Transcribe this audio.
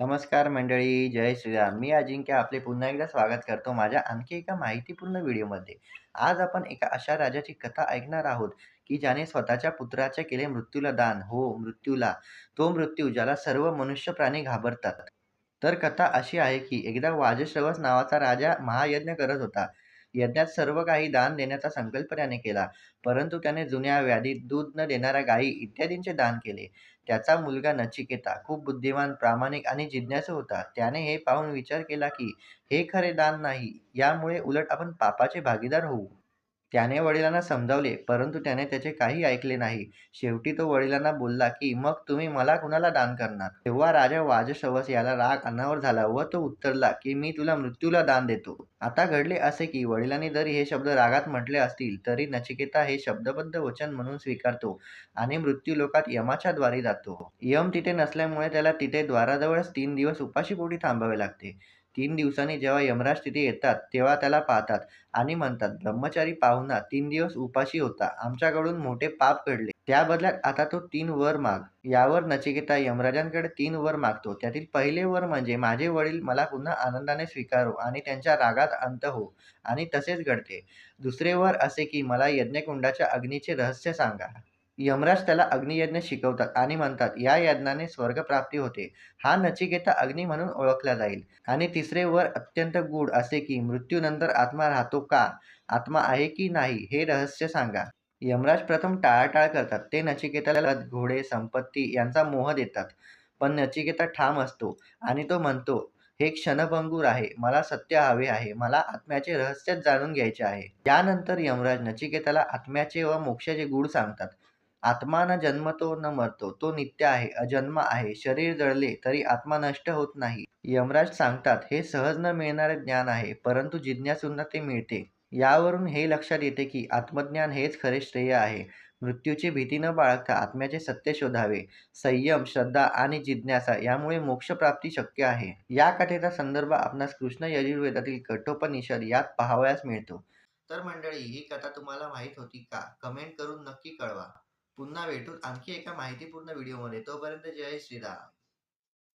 नमस्कार मंडळी, जय श्रीराम. मी अजिंक्य आपले पुन्हा एकदा स्वागत करतो माझ्या आणखी एका माहितीपूर्ण व्हिडिओमध्ये. आज आपण एका अशा राजाची कथा ऐकणार आहोत, की ज्याने स्वतःच्या पुत्राच्या केले मृत्यूला दान. हो, मृत्यूला. तो मृत्यू ज्याला सर्व मनुष्य प्राणी घाबरतात. तर कथा अशी आहे, की एकदा वाजश्रवस नावाचा राजा महायज्ञ करत होता. यज्ञात सर्व काही दान देण्याचा संकल्प त्याने केला, परंतु त्याने जुन्या, व्याधीत दूध न देणाऱ्या गायी इत्यादींचे दान केले. त्याचा मुलगा नचिकेता खूप बुद्धिमान, प्रामाणिक आणि जिज्ञासू होता. त्याने हे पाहून विचार केला, की हे खरे दान नाही, यामुळे उलट आपण पापाचे भागीदार होऊ. त्याने वडिलांना समजावले, परंतु त्याने त्याचे काही ऐकले नाही. शेवटी तो वडिलांना बोलला, की मग तुम्ही मला कुणाला दान करणार? तेव्हा राजा वाजशवस याला राग अनावर झाला व तो उत्तरला, की मी तुला मृत्यूला दान देतो. आता घडले असे, की वडिलांनी जरी हे शब्द रागात म्हटले असतील, तरी नचिकेता हे शब्दबद्ध वचन म्हणून स्वीकारतो आणि मृत्यूलोकात यमाच्या द्वारी जातो. यम तिथे नसल्यामुळे त्याला तिथे द्वाराजवळच तीन दिवस उपाशीपोटी थांबावे लागते. तीन दिवसांनी जेव्हा यमराज तिथे येतात, तेव्हा त्याला पाहतात आणि म्हणतात, ब्रह्मचारी पाहुणा तीन दिवस उपाशी होता. आमच्याकडून मोठे पाप घडले. त्या बदल्यात आता तो तीन वर माग. यावर नचिकेता यमराजांकडे तीन वर मागतो. त्यातील पहिले वर म्हणजे माझे वडील मला पुन्हा आनंदाने स्वीकारो आणि त्यांच्या रागात अंत हो आणि तसेच घडते. दुसरे वर असे, की मला यज्ञकुंडाच्या अग्नीचे रहस्य सांगा. यमराज त्याला अग्नियज्ञ शिकवतात आणि म्हणतात, या यज्ञाने स्वर्गप्राप्ती होते. हा नचिकेता अग्नी म्हणून ओळखला जाईल. आणि तिसरे वर अत्यंत गूढ असे, की मृत्यूनंतर आत्मा राहतो का? आत्मा आहे की नाही हे रहस्य सांगा. यमराज प्रथम टाळाटाळ करतात. ते नचिकेताला घोडे, संपत्ती यांचा मोह देतात. पण नचिकेता ठाम असतो आणि तो म्हणतो, हे क्षणभंगूर आहे. मला सत्य हवे आहे. मला आत्म्याचे रहस्यच जाणून घ्यायचे आहे. यानंतर यमराज नचिकेताला आत्म्याचे व मोक्षाचे गूढ सांगतात. आत्मा न जन्मतो न मरतो. तो नित्य आहे, अजन्म आहे. शरीर जळले तरी आत्मा नष्ट होत नाही. यमराज सांगतात, हे सहज न मिळणारे ज्ञान आहे, परंतु जिज्ञासूंना ते मिळते. यावरून हे लक्षात येते, की आत्मज्ञान हेच खरे श्रेय आहे. मृत्यूची भीती न बाळगता आत्म्याचे सत्य शोधावे. संयम, श्रद्धा आणि जिज्ञासा यामुळे मोक्षप्राप्ती शक्य आहे. या कथेचा संदर्भ आपणास कृष्ण यजुर्वेदातील कठोपनिषद यात पाहावयास मिळतो. तर मंडळी, ही कथा तुम्हाला माहीत होती का? कमेंट करून नक्की कळवा. पुन्हा भेटू आणखी एका माहितीपूर्ण व्हिडिओमध्ये. तोपर्यंत जय श्रीराम.